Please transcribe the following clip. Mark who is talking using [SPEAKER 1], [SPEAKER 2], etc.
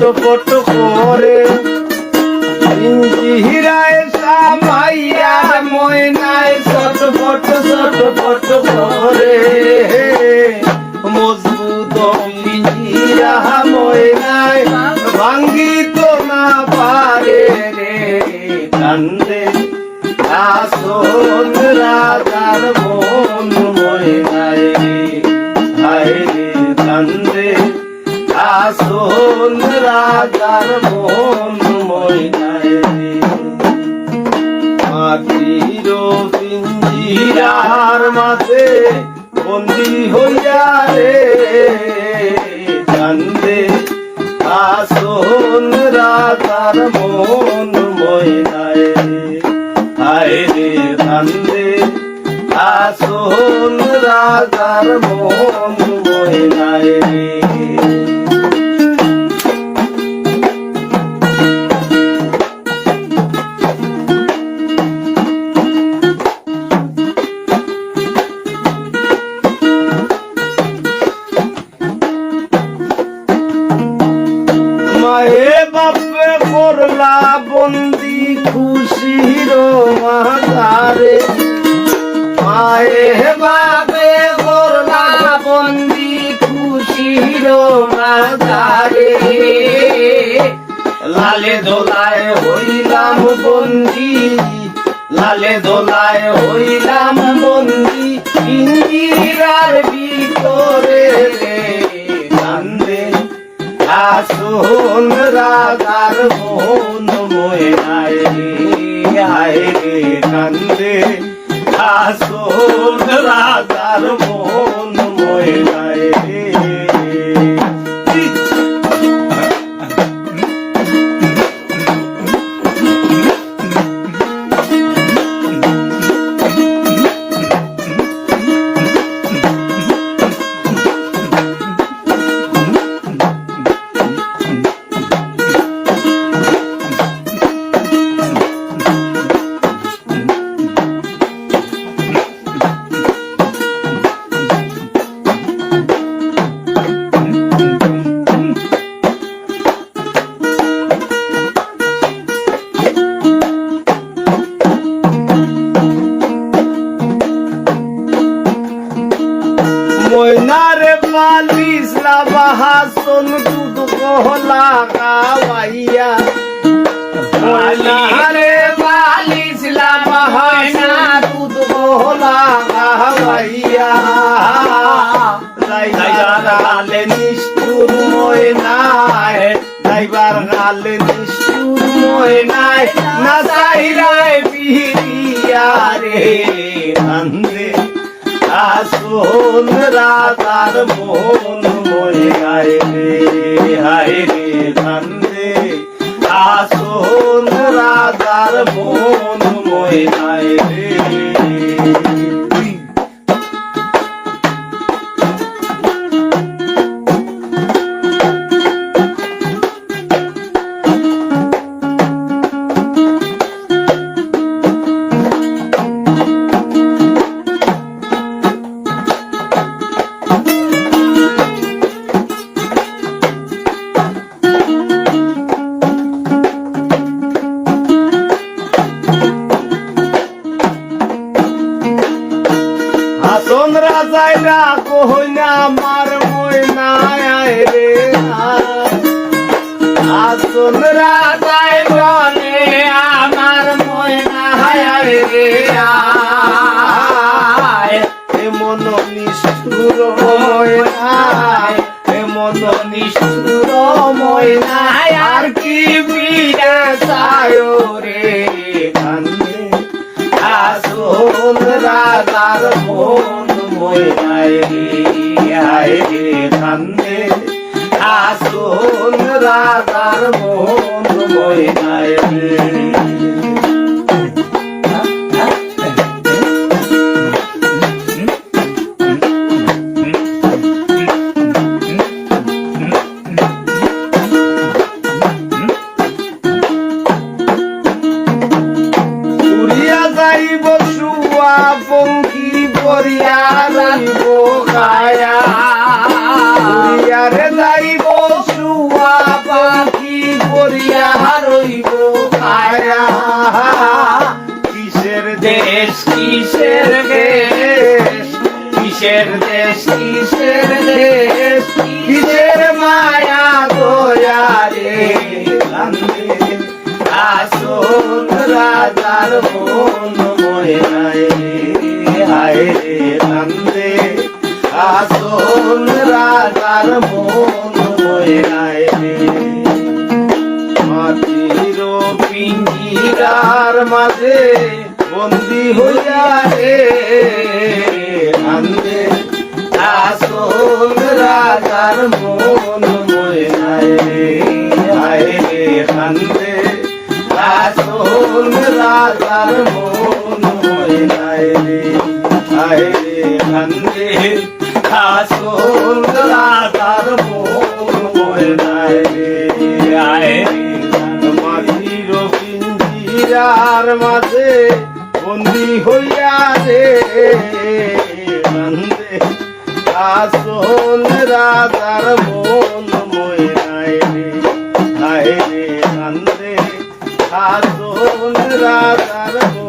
[SPEAKER 1] চটপট করে। হিরায় সামাইয়ার ময়নায় চটপট চটপট করে। মজবুত হিরা ময়না আসন রাজার মন ময়নায় মাটির পিঞ্জিরার মাঝে বন্দি হইয়া রে। কান্দে আসন রাজার মন ময়নায় হায় রে কান্দে আসন রাজার মন ময়নায় রে বন্দি খুশির মাতারে মায়ে বাপে করলা বন্দি খুশির মাতারে লালে দোলায় হইলাম বন্দি, লালে দোলায় হইলাম বন্দি। রাজার মন ময়নায় পালিস লাবাহাসন দুধ কহলা গাওয়াইয়া ময়নারে পালিস লাবাহাসন দুধ কহলা দাইবার গালে নিষ্ঠুর ময়নায় দাইবার গালে নিষ্ঠুর ময়নায় না চাইরায় বিহিয়া রে আন্দে আসুন রাজার মন মরে গায় রে হায় রে কান্দে আসোন রাজার মন মরে রাজাই বলে আমার ময়নায় আয় রে আয়। এ মন নিষ্ঠুর ময়নায় এ নিষ্ঠুর ময়নায়, আর কি বিনা সায় রে কান্দে। আসুন রাজার মন ময়নায় রে আয় রে কান্দে। আসুন রাজার মন ময়নায়
[SPEAKER 2] দেশ কিসের দেশ কিসের
[SPEAKER 1] মায়া দয়া রে
[SPEAKER 2] আসুন
[SPEAKER 1] রাজার মন রে হায় রে কান্দে আসন রাজার মন রে মাটির পিঞ্জিরার মাঝে বন্দি হইয়া রে কান্দে পিঞ্জিরার মাঝে বন্দি হইয়া রে। কান্দে আসন রাজার মন ময়নায় রে হায় রে কান্দে আসন রাজার মন